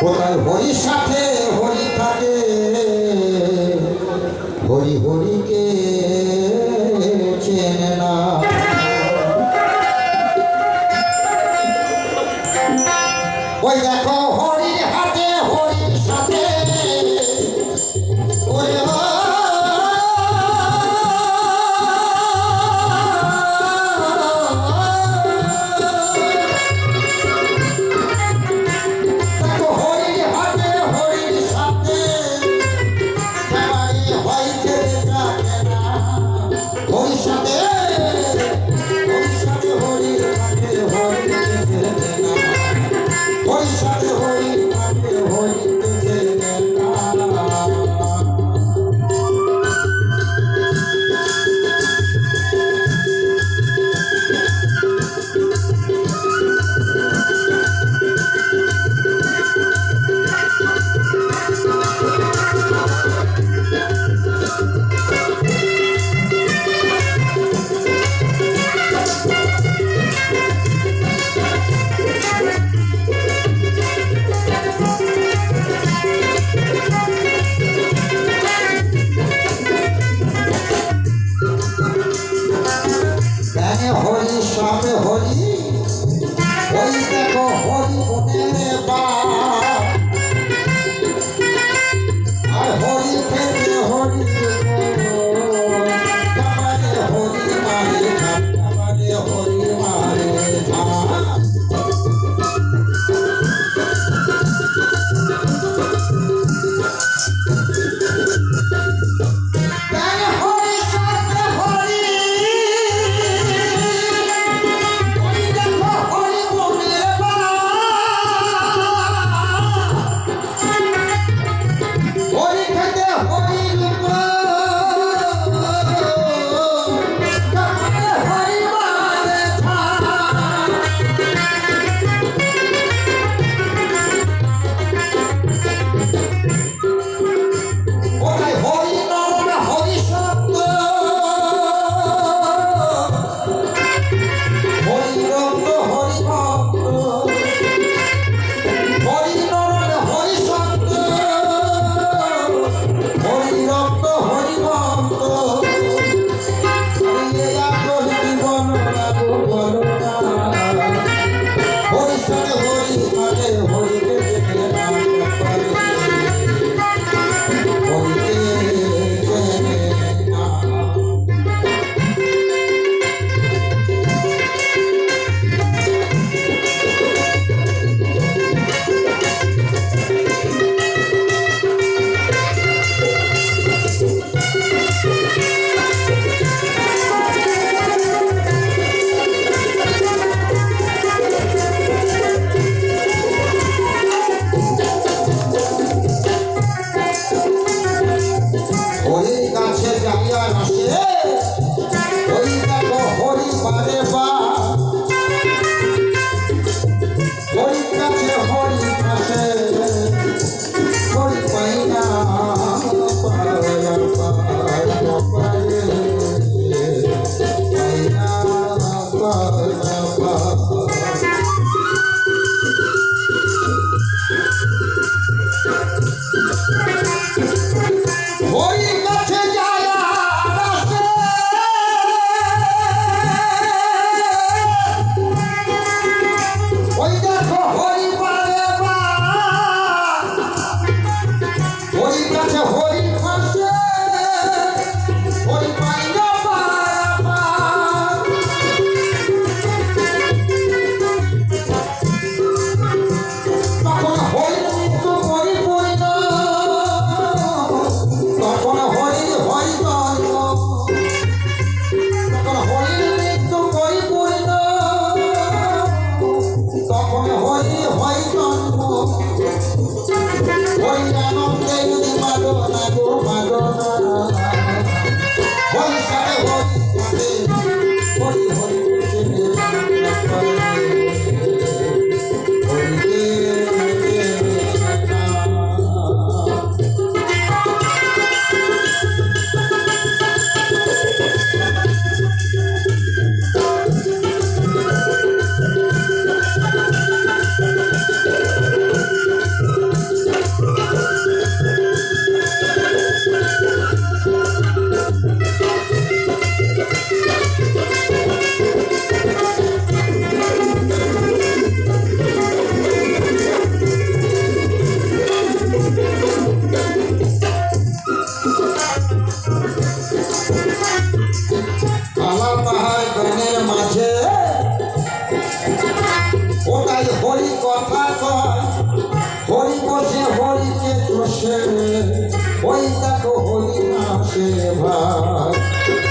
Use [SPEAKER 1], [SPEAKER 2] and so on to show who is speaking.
[SPEAKER 1] কোথায় হরি সাথে হরি থাকে? হরি হরিকে দেখো হরির সাথে থাকে হরির থাকে না সাথে